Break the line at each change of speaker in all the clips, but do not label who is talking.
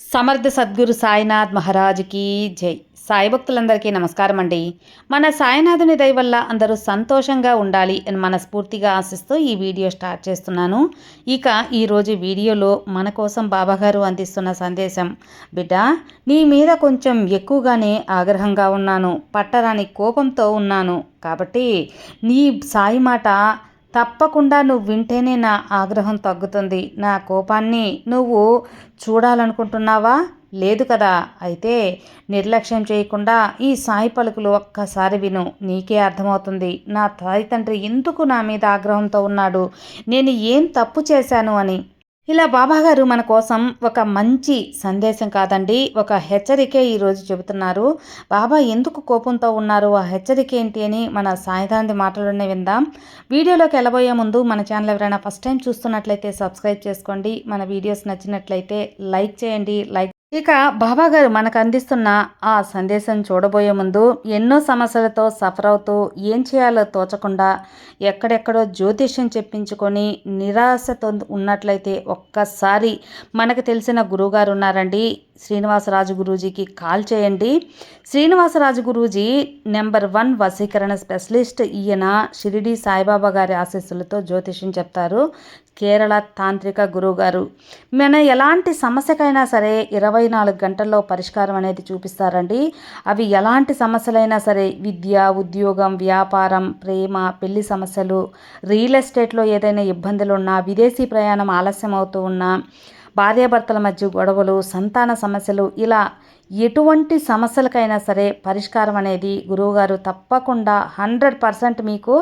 సమర్థ సద్గురు సాయినాథ్ మహారాజుకి జై. సాయి భక్తులందరికీ నమస్కారం అండి. మన సాయినాథుని దయ వల్ల అందరూ సంతోషంగా ఉండాలి అని మనస్ఫూర్తిగా ఆశిస్తూ ఈ వీడియో స్టార్ట్ చేస్తున్నాను. ఇక ఈరోజు వీడియోలో మన కోసం బాబాగారు అందిస్తున్న సందేశం బిడ్డ నీ మీద కొంచెం ఎక్కువగానే ఆగ్రహంగా ఉన్నాను పట్టరాని కోపంతో ఉన్నాను. కాబట్టి నీ సాయి మాట తప్పకుండా నువ్వు వింటేనే నా ఆగ్రహం తగ్గుతుంది. నా కోపాన్ని నువ్వు చూడాలనుకుంటున్నావా? లేదు కదా. అయితే నిర్లక్ష్యం చేయకుండా ఈ సాయి పలుకులు ఒక్కసారి విను. నీకే అర్థమవుతుంది. నా తాయి తండ్రి ఎందుకు నా మీద ఆగ్రహంతో ఉన్నాడు? నేను ఏం తప్పు చేశాను అని. ఇలా బాబాగారు మన కోసం ఒక మంచి సందేశం కాదండి. ఒక హెచ్చరికే ఈరోజు చెబుతున్నారు. బాబా ఎందుకు కోపంతో ఉన్నారు? ఆ హెచ్చరిక ఏంటి అని మన సాయిదాంతి మాటలోనే విందాం. వీడియోలోకి వెళ్ళబోయే ముందు మన ఛానల్ ఎవరైనా ఫస్ట్ టైం చూస్తున్నట్లయితే సబ్స్క్రైబ్ చేసుకోండి. మన వీడియోస్ నచ్చినట్లయితే లైక్ చేయండి. లైక్ ఇక బాబా గారు మనకు అందిస్తున్న ఆ సందేశం చూడబోయే ముందు ఎన్నో సమస్యలతో సఫర్ అవుతూ ఏం చేయాలో తోచకుండా ఎక్కడెక్కడో జ్యోతిష్యం చెప్పించుకొని నిరాశతో ఉన్నట్లయితే ఒక్కసారి మనకు తెలిసిన గురువుగారు ఉన్నారండి. శ్రీనివాసరాజు గురూజీకి కాల్ చేయండి. శ్రీనివాసరాజు గురూజీ నెంబర్ వన్ వశీకరణ స్పెషలిస్ట్. ఈయన షిరిడి సాయిబాబా గారి ఆశీస్సులతో జ్యోతిష్యం చెప్తారు. కేరళ తాంత్రిక గురువుగారు. మన ఎలాంటి సమస్యకైనా సరే ఇరవై నాలుగు గంటల్లో పరిష్కారం అనేది చూపిస్తారండి. అవి ఎలాంటి సమస్యలైనా సరే విద్య ఉద్యోగం వ్యాపారం ప్రేమ పెళ్ళి సమస్యలు రియల్ ఎస్టేట్లో ఏదైనా ఇబ్బందులు ఉన్నా విదేశీ ప్రయాణం ఆలస్యం అవుతూ ఉన్నా భార్యాభర్తల మధ్య గొడవలు సంతాన సమస్యలు ఇలా ఎటువంటి సమస్యలకైనా సరే పరిష్కారం అనేది గురువుగారు తప్పకుండా హండ్రెడ్ పర్సెంట్ మీకు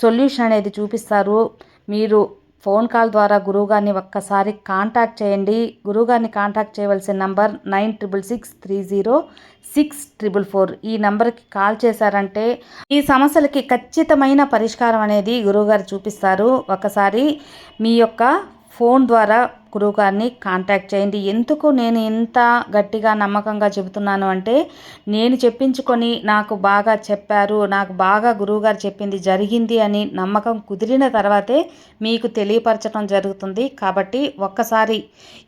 సొల్యూషన్ అనేది చూపిస్తారు. మీరు ఫోన్ కాల్ ద్వారా గురువుగారిని ఒక్కసారి కాంటాక్ట్ చేయండి. గురువుగారిని కాంటాక్ట్ చేయవలసిన number nine triple six three zero six triple four. ఈ నంబర్కి కాల్ చేశారంటే ఈ సమస్యలకి ఖచ్చితమైన పరిష్కారం అనేది గురువుగారు చూపిస్తారు. ఒకసారి మీ యొక్క ఫోన్ ద్వారా గురువు గారిని కాంటాక్ట్ చేయండి. ఎందుకు నేను ఇంత గట్టిగా నమ్మకంగా చెబుతున్నాను అంటే నేను చెప్పించుకొని నాకు బాగా చెప్పారు నాకు బాగా గురువుగారు చెప్పింది జరిగింది అని నమ్మకం కుదిరిన తర్వాతే మీకు తెలియపరచడం జరుగుతుంది. కాబట్టి ఒక్కసారి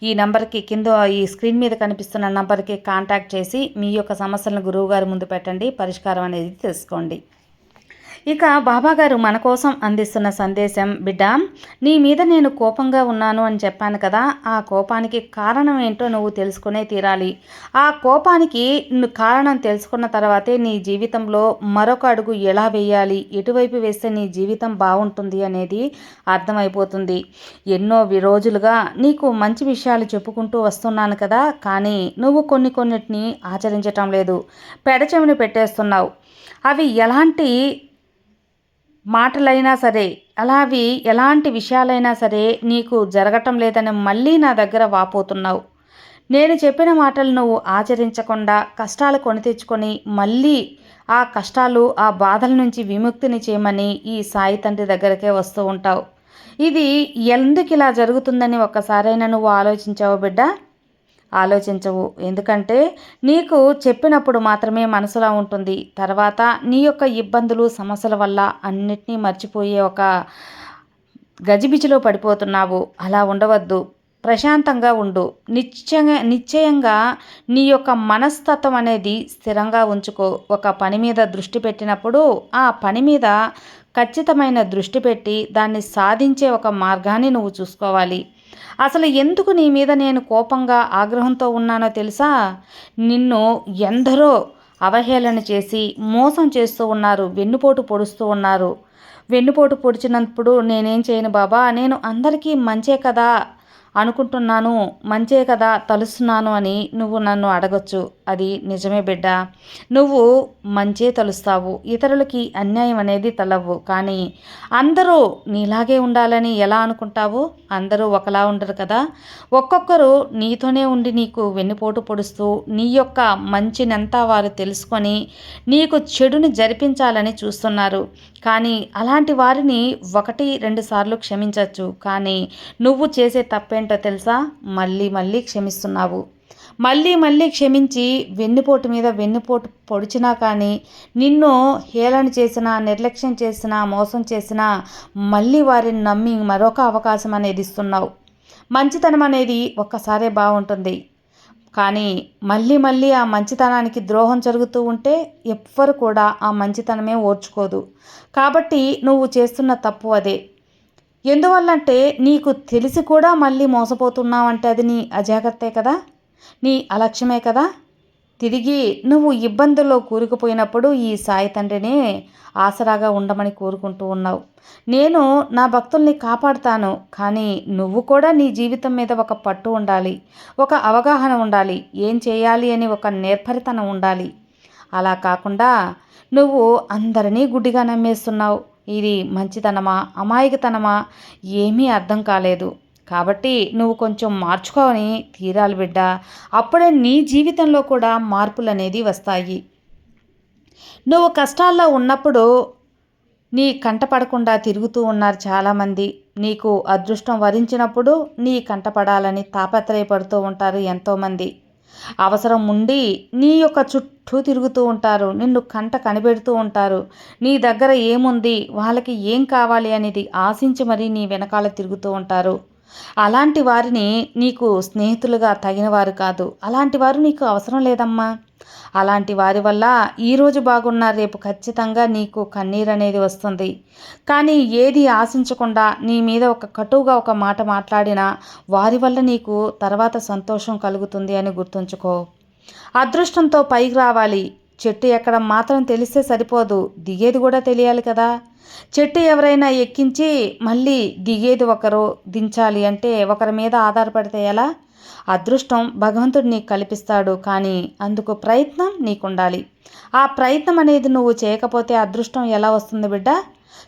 ఈ నెంబర్కి కింద ఈ స్క్రీన్ మీద కనిపిస్తున్న నెంబర్కి కాంటాక్ట్ చేసి మీ యొక్క సమస్యలను గురువుగారి ముందు పెట్టండి. పరిష్కారం అనేది తెలుసుకోండి. ఇక బాబాగారు మన కోసం అందిస్తున్న సందేశం బిడ్డ నీ మీద నేను కోపంగా ఉన్నాను అని చెప్పాను కదా ఆ కోపానికి కారణం ఏంటో నువ్వు తెలుసుకునే తీరాలి. ఆ కోపానికి కారణం తెలుసుకున్న తర్వాతే నీ జీవితంలో మరొక అడుగు ఎలా వేయాలి? ఎటువైపు వేస్తే నీ జీవితం బాగుంటుంది అనేది అర్థమైపోతుంది. ఎన్నో రోజులుగా నీకు మంచి విషయాలు చెప్పుకుంటూ వస్తున్నాను కదా కానీ నువ్వు కొన్ని కొన్నిటిని ఆచరించటం లేదు. పెడచెవిని పెట్టేస్తున్నావు. అవి ఎలాంటి మాటలైనా సరే అలావి ఎలాంటి విషయాలైనా సరే నీకు జరగటం లేదని మళ్ళీ నా దగ్గర వాపోతున్నావు. నేను చెప్పిన మాటలు నువ్వు ఆచరించకుండా కష్టాలు కొని తెచ్చుకొని మళ్ళీ ఆ కష్టాలు ఆ బాధల నుంచి విముక్తిని చేయమని ఈ సాయి తండ్రి దగ్గరకే వస్తూ ఉంటావు. ఇది ఎందుకు ఇలా జరుగుతుందని ఒక్కసారైనా నువ్వు ఆలోచించావు బిడ్డ? ఆలోచించవు. ఎందుకంటే నీకు చెప్పినప్పుడు మాత్రమే మనసులో ఉంటుంది. తర్వాత నీ యొక్క ఇబ్బందులు సమస్యల వల్ల అన్నిటినీ మర్చిపోయే ఒక గజిబిజిలో పడిపోతున్నావు. అలా ఉండవద్దు. ప్రశాంతంగా ఉండు. నిశ్చయంగా నిశ్చయంగా నీ యొక్క మనస్తత్వం అనేది స్థిరంగా ఉంచుకో. ఒక పని మీద దృష్టి పెట్టినప్పుడు ఆ పని మీద ఖచ్చితమైన దృష్టి పెట్టి దాన్ని సాధించే ఒక మార్గాన్ని నువ్వు చూసుకోవాలి. అసలు ఎందుకు నీ మీద నేను కోపంగా ఆగ్రహంతో ఉన్నానో తెలుసా? నిన్ను ఎందరో అవహేళన చేసి మోసం చేస్తూ ఉన్నారు వెన్నుపోటు పొడుస్తూ ఉన్నారు. వెన్నుపోటు పొడిచినప్పుడు నేనేం చేయను బాబా? నేను అందరికీ మంచే కదా. అనుకుంటున్నాను. మంచే కదా తలుస్తున్నాను అని నువ్వు నన్ను అడగచ్చు. అది నిజమే బిడ్డ. నువ్వు మంచే తలుస్తావు. ఇతరులకి అన్యాయం అనేది తలవు కానీ అందరూ నీలాగే ఉండాలని ఎలా అనుకుంటావు? అందరూ ఒకలా ఉండరు కదా. ఒక్కొక్కరు నీతోనే ఉండి నీకు వెన్నుపోటు పొడుస్తూ నీ యొక్క మంచినంతా వారు తెలుసుకొని నీకు చెడుని జరిపించాలని చూస్తున్నారు. కానీ అలాంటి వారిని ఒకటి రెండు సార్లు క్షమించవచ్చు కానీ నువ్వు చేసే తప్పే ఏంటో తెలుసా? మళ్ళీ మళ్ళీ క్షమిస్తున్నావు. మళ్ళీ మళ్ళీ క్షమించి వెన్నుపోటు మీద వెన్నుపోటు పొడిచినా కానీ నిన్ను హేళన చేసినా నిర్లక్ష్యం చేసినా మోసం చేసినా మళ్ళీ వారిని నమ్మి మరొక అవకాశం అనేది ఇస్తున్నావు. మంచితనం అనేది ఒక్కసారే బాగుంటుంది. కానీ మళ్ళీ మళ్ళీ ఆ మంచితనానికి ద్రోహం జరుగుతూ ఉంటే ఎవ్వరు కూడా ఆ మంచితనమే ఓర్చుకోదు. కాబట్టి నువ్వు చేస్తున్న తప్పు అదే. ఎందువల్లంటే నీకు తెలిసి కూడా మళ్ళీ మోసపోతున్నావంటే అది నీ అజాగ్రత్తే కదా? నీ అలక్ష్యమే కదా? తిరిగి నువ్వు ఇబ్బందుల్లో కూరుకుపోయినప్పుడు ఈ సాయి తండ్రిని ఆసరాగా ఉండమని కోరుకుంటూ ఉన్నావు. నేను నా భక్తుల్ని కాపాడుతాను కానీ నువ్వు కూడా నీ జీవితం మీద ఒక పట్టు ఉండాలి ఒక అవగాహన ఉండాలి ఏం చేయాలి అని ఒక నేర్పరితనం ఉండాలి. అలా కాకుండా నువ్వు అందరినీ గుడ్డిగా నమ్మేస్తున్నావు. ఇది మంచితనమా? అమాయకతనమా? ఏమీ అర్థం కాలేదు. కాబట్టి నువ్వు కొంచెం మార్చుకొని తీరాలి బిడ్డ. అప్పుడే నీ జీవితంలో కూడా మార్పులు అనేది వస్తాయి. నువ్వు కష్టాల్లో ఉన్నప్పుడు నీ కంటపడకుండా తిరుగుతూ ఉన్నారు చాలామంది. నీకు అదృష్టం వరించినప్పుడు నీ కంటపడాలని తాపత్రయపడుతూ ఉంటారు ఎంతోమంది. అవసరం ఉండి నీ యొక్క చుట్టూ తిరుగుతూ ఉంటారు నిన్ను కంట కనిపెడుతూ ఉంటారు. నీ దగ్గర ఏముంది వాళ్ళకి ఏం కావాలి అనేది ఆశించి మరీ నీ వెనకాల తిరుగుతూ ఉంటారు. అలాంటి వారిని నీకు స్నేహితులుగా తగిన వారు కాదు. అలాంటి వారు నీకు అవసరం లేదమ్మా. అలాంటి వారి వల్ల ఈరోజు బాగున్నా రేపు ఖచ్చితంగా నీకు కన్నీరు అనేది వస్తుంది. కానీ ఏది ఆశించకుండా నీ మీద ఒక కటువుగా ఒక మాట మాట్లాడినా వారి వల్ల నీకు తర్వాత సంతోషం కలుగుతుంది అని గుర్తుంచుకో. అదృష్టంతో పైకి రావాలి. చెట్టు ఎక్కడం మాత్రం తెలిస్తే సరిపోదు. దిగేది కూడా తెలియాలి కదా. చెట్టు ఎవరైనా ఎక్కించి మళ్ళీ దిగేది ఒకరు దించాలి అంటే ఒకరి మీద ఆధారపడితే ఎలా? అదృష్టం భగవంతుడు నీకు కల్పిస్తాడు కానీ అందుకు ప్రయత్నం నీకుండాలి. ఆ ప్రయత్నం అనేది నువ్వు చేయకపోతే అదృష్టం ఎలా వస్తుంది బిడ్డ?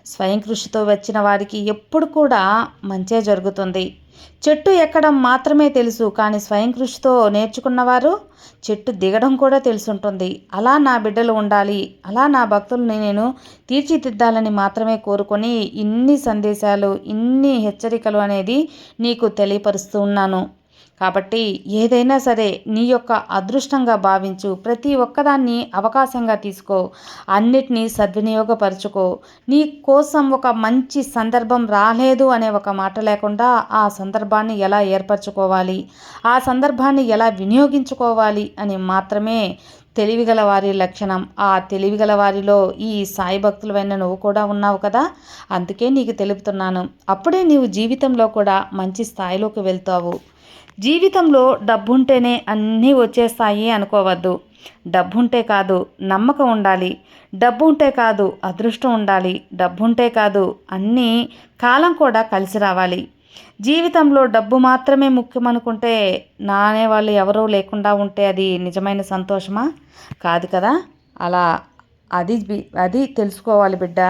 స్వయం కృషితో వచ్చిన వారికి ఎప్పుడు కూడా మంచే జరుగుతుంది. చెట్టు ఎక్కడం మాత్రమే తెలుసు కానీ స్వయం కృషితో నేర్చుకున్నవారు చెట్టు దిగడం కూడా తెలుసుంటుంది. అలా నా బిడ్డలు ఉండాలి అలా నా భక్తుల్ని నేను తీర్చిదిద్దాలని మాత్రమే కోరుకొని ఇన్ని సందేశాలు ఇన్ని హెచ్చరికలు అనేది నీకు తెలియపరుస్తూ ఉన్నాను. కాబట్టి ఏదైనా సరే నీ యొక్క అదృష్టంగా భావించు. ప్రతి ఒక్కదాన్ని అవకాశంగా తీసుకో. అన్నిటినీ సద్వినియోగపరచుకో. నీ కోసం ఒక మంచి సందర్భం రాలేదు అనే ఒక మాట లేకుండా ఆ సందర్భాన్ని ఎలా ఏర్పరచుకోవాలి? ఆ సందర్భాన్ని ఎలా వినియోగించుకోవాలి అని మాత్రమే తెలివిగల వారి లక్షణం. ఆ తెలివిగల వారిలో ఈ సాయి భక్తులైన నువ్వు కూడా ఉన్నావు కదా? అందుకే నీకు తెలుపుతున్నాను. అప్పుడే నీవు జీవితంలో కూడా మంచి స్థాయిలోకి వెళ్తావు. జీవితంలో డబ్బుంటేనే అన్నీ వచ్చేస్తాయి అనుకోవద్దు. డబ్బుంటే కాదు నమ్మకం ఉండాలి. డబ్బు ఉంటే కాదు అదృష్టం ఉండాలి. డబ్బుంటే కాదు అన్నీ కాలం కూడా కలిసి రావాలి. జీవితంలో డబ్బు మాత్రమే ముఖ్యమనుకుంటే నానే వాళ్ళు ఎవరూ లేకుండా ఉంటే అది నిజమైన సంతోషమా? కాదు కదా. అలా అది అది తెలుసుకోవాలి బిడ్డ.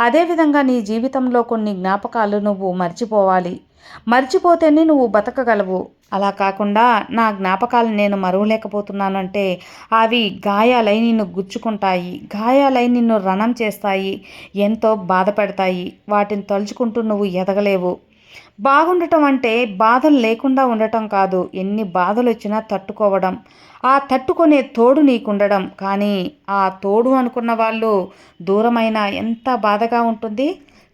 అదేవిధంగా నీ జీవితంలో కొన్ని జ్ఞాపకాలు నువ్వు మర్చిపోవాలి. మర్చిపోతేనే నువ్వు బతకగలవు. అలా కాకుండా నా జ్ఞాపకాలు నేను మరువలేకపోతున్నాను అంటే అవి గాయాలై నిన్ను గుచ్చుకుంటాయి. గాయాలై నిన్ను రణం చేస్తాయి. ఎంతో బాధ పెడతాయి వాటిని తలుచుకుంటూ నువ్వు ఎదగలేవు. బాగుండటం అంటే బాధలు లేకుండా ఉండటం కాదు. ఎన్ని బాధలు వచ్చినా తట్టుకోవడం. ఆ తట్టుకునే తోడు నీకుండడం. కానీ ఆ తోడు అనుకున్న వాళ్ళు దూరమైన ఎంత బాధగా ఉంటుంది?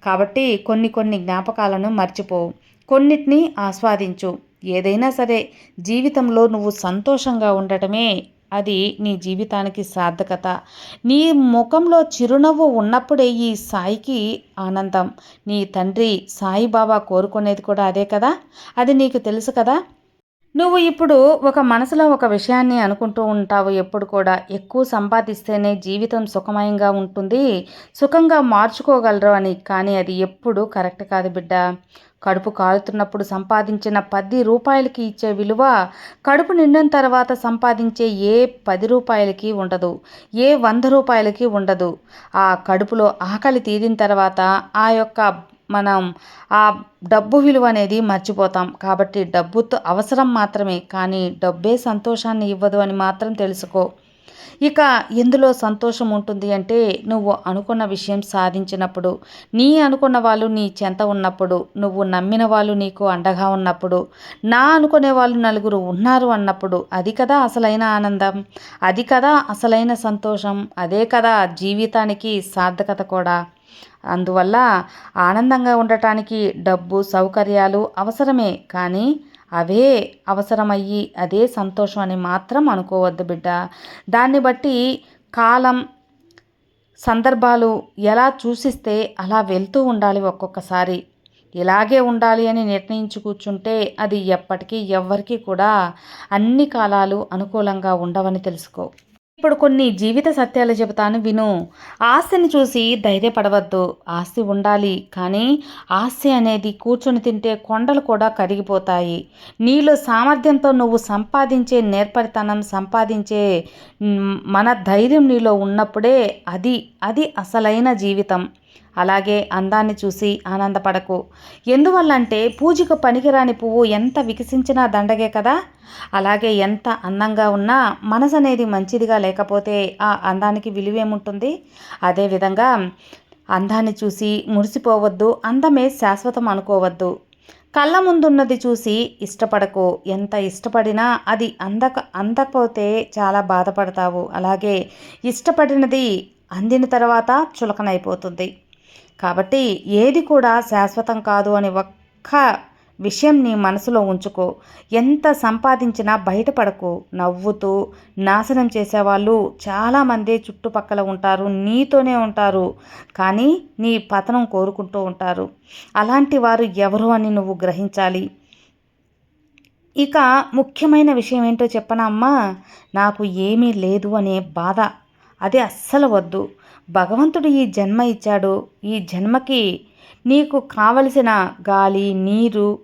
కాబట్టి కొన్ని కొన్ని జ్ఞాపకాలను మర్చిపోవు కొన్నిటిని ఆస్వాదించు. ఏదైనా సరే జీవితంలో నువ్వు సంతోషంగా ఉండటమే అది నీ జీవితానికి సార్థకత. నీ ముఖంలో చిరునవ్వు ఉన్నప్పుడే ఈ సాయికి ఆనందం. నీ తండ్రి సాయిబాబా కోరుకునేది కూడా అదే కదా? అది నీకు తెలుసు కదా? నువ్వు ఇప్పుడు ఒక మనసులో ఒక విషయాన్ని అనుకుంటూ ఉంటావు ఎప్పుడు కూడా. ఎక్కువ సంపాదిస్తేనే జీవితం సుఖమయంగా ఉంటుంది. సుఖంగా మార్చుకోగలరు అని కానీ అది ఎప్పుడు కరెక్ట్ కాదు బిడ్డ. కడుపు కాలుతున్నప్పుడు సంపాదించిన పది రూపాయలకి ఇచ్చే విలువ కడుపు నిండిన తర్వాత సంపాదించే ఏ పది రూపాయలకి ఉండదు ఏ వంద రూపాయలకి ఉండదు. ఆ కడుపులో ఆకలి తీరిన తర్వాత ఆ యొక్క మనం ఆ డబ్బు విలువ అనేది మర్చిపోతాం. కాబట్టి డబ్బుతో అవసరం మాత్రమే కానీ డబ్బే సంతోషాన్ని ఇవ్వదు అని మాత్రం తెలుసుకో. ఇక ఎందులో సంతోషం ఉంటుంది అంటే నువ్వు అనుకున్న విషయం సాధించినప్పుడు నీ అనుకున్న వాళ్ళు నీ చెంత ఉన్నప్పుడు నువ్వు నమ్మిన వాళ్ళు నీకు అండగా ఉన్నప్పుడు నా అనుకునే వాళ్ళు నలుగురు ఉన్నారు అన్నప్పుడు అది కదా అసలైన ఆనందం అది కదా అసలైన సంతోషం అదే కదా జీవితానికి సార్థకత కూడా. అందువల్ల ఆనందంగా ఉండటానికి డబ్బు సౌకర్యాలు అవసరమే కానీ అవే అవసరమయ్యి అదే సంతోషం అని మాత్రం అనుకోవద్దు బిడ్డ. దాన్ని బట్టి కాలం సందర్భాలు ఎలా చూసిస్తే అలా వెళ్తూ ఉండాలి ఒక్కొక్కసారి. ఇలాగే ఉండాలి అని నిర్ణయించి కూర్చుంటే అది ఎప్పటికీ ఎవ్వరికీ కూడా అన్ని కాలాలు అనుకూలంగా ఉండవని తెలుసుకో. ఇప్పుడు కొన్ని జీవిత సత్యాలు చెబుతాను విను. ఆస్తిని చూసి ధైర్యపడవద్దు. ఆస్తి ఉండాలి కానీ ఆస్తి అనేది కూర్చొని తింటే కొండలు కూడా కరిగిపోతాయి. నీలో సామర్థ్యంతో నువ్వు సంపాదించే నేర్పరితనం సంపాదించే మన ధైర్యం నీలో ఉన్నప్పుడే అది అది అసలైన జీవితం. అలాగే అందాన్ని చూసి ఆనందపడకు. ఎందువల్లంటే పూజకు పనికిరాని పువ్వు ఎంత వికసించినా దండగే కదా? అలాగే ఎంత అందంగా ఉన్నా మనసు అనేది మంచిదిగా లేకపోతే ఆ అందానికి విలువేముంటుంది? అదేవిధంగా అందాన్ని చూసి మురిసిపోవద్దు అందమే శాశ్వతం అనుకోవద్దు. కళ్ళ ముందున్నది చూసి ఇష్టపడకు. ఎంత ఇష్టపడినా అది అందక అందకపోతే చాలా బాధపడతావు. అలాగే ఇష్టపడినది అందిన తర్వాత చులకనైపోతుంది. కాబట్టి ఏది కూడా శాశ్వతం కాదు అని ఒక్క విషయం నీ మనసులో ఉంచుకో. ఎంత సంపాదించినా బయటపడకు. నవ్వుతూ నాశనం చేసేవాళ్ళు చాలామంది చుట్టుపక్కల ఉంటారు నీతోనే ఉంటారు కానీ నీ పతనం కోరుకుంటూ ఉంటారు. అలాంటి వారు ఎవరు అని నువ్వు గ్రహించాలి? ఇక ముఖ్యమైన విషయం ఏంటో చెప్పనా అమ్మా? నాకు ఏమీ లేదు అనే బాధ. అది అస్సలు వద్దు. భగవంతుడు ఈ జన్మ ఇచ్చాడు. ఈ జన్మకి నీకు కావలసిన గాలి నీరు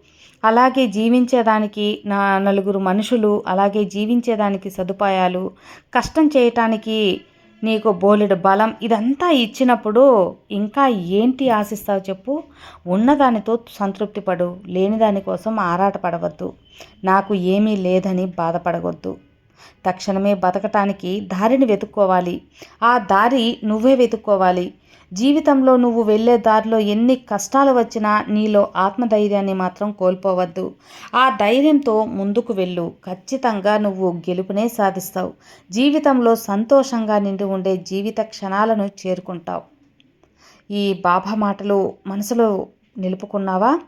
అలాగే జీవించేదానికి నా నలుగురు మనుషులు అలాగే జీవించేదానికి సదుపాయాలు కష్టం చేయటానికి నీకు బోలెడు బలం ఇదంతా ఇచ్చినప్పుడు ఇంకా ఏంటి ఆశిస్తావు చెప్పు. ఉన్నదానితో సంతృప్తి పడు. లేని దానికోసం ఆరాటపడవద్దు. నాకు ఏమీ లేదని బాధపడవద్దు. తక్షణమే బతకటానికి దారిని వెతుక్కోవాలి. ఆ దారి నువ్వే వెతుక్కోవాలి. జీవితంలో నువ్వు వెళ్ళే దారిలో ఎన్ని కష్టాలు వచ్చినా నీలో ఆత్మధైర్యాన్ని మాత్రం కోల్పోవద్దు. ఆ ధైర్యంతో ముందుకు వెళ్ళు. ఖచ్చితంగా నువ్వు గెలుపునే సాధిస్తావు. జీవితంలో సంతోషంగా నిండి ఉండే జీవిత క్షణాలను చేరుకుంటావు. ఈ బాబా మాటలు మనసులో నిలుపుకున్నావా?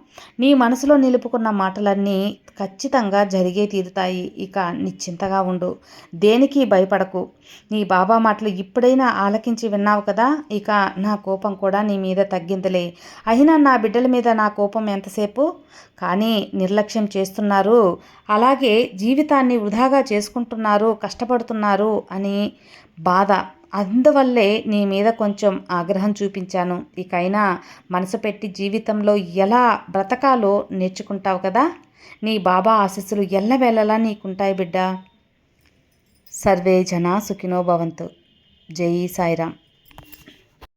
నీ మనసులో నిలుపుకున్న మాటలన్నీ ఖచ్చితంగా జరిగే తీరుతాయి. ఇక నిశ్చింతగా ఉండు. దేనికి భయపడకు. నీ బాబా మాటలు ఇప్పుడైనా ఆలకించి విన్నావు కదా? ఇక నా కోపం కూడా నీ మీద తగ్గిందిలే. అయినా నా బిడ్డల మీద నా కోపం ఎంతసేపు? కానీ నిర్లక్ష్యం చేస్తున్నారు. అలాగే జీవితాన్ని వృధాగా చేసుకుంటున్నారు కష్టపడుతున్నారు అని బాధ. అందువల్లే నీ మీద కొంచెం ఆగ్రహం చూపించాను. ఇకైనా మనసు పెట్టి జీవితంలో ఎలా బ్రతకాలో నేర్చుకుంటావు కదా? నీ బాబా ఆశీస్సులు ఎల్లవేళలా నీకుంటాయి బిడ్డ. సర్వే జనా సుఖినో భవంతు. జై సాయిరామ్.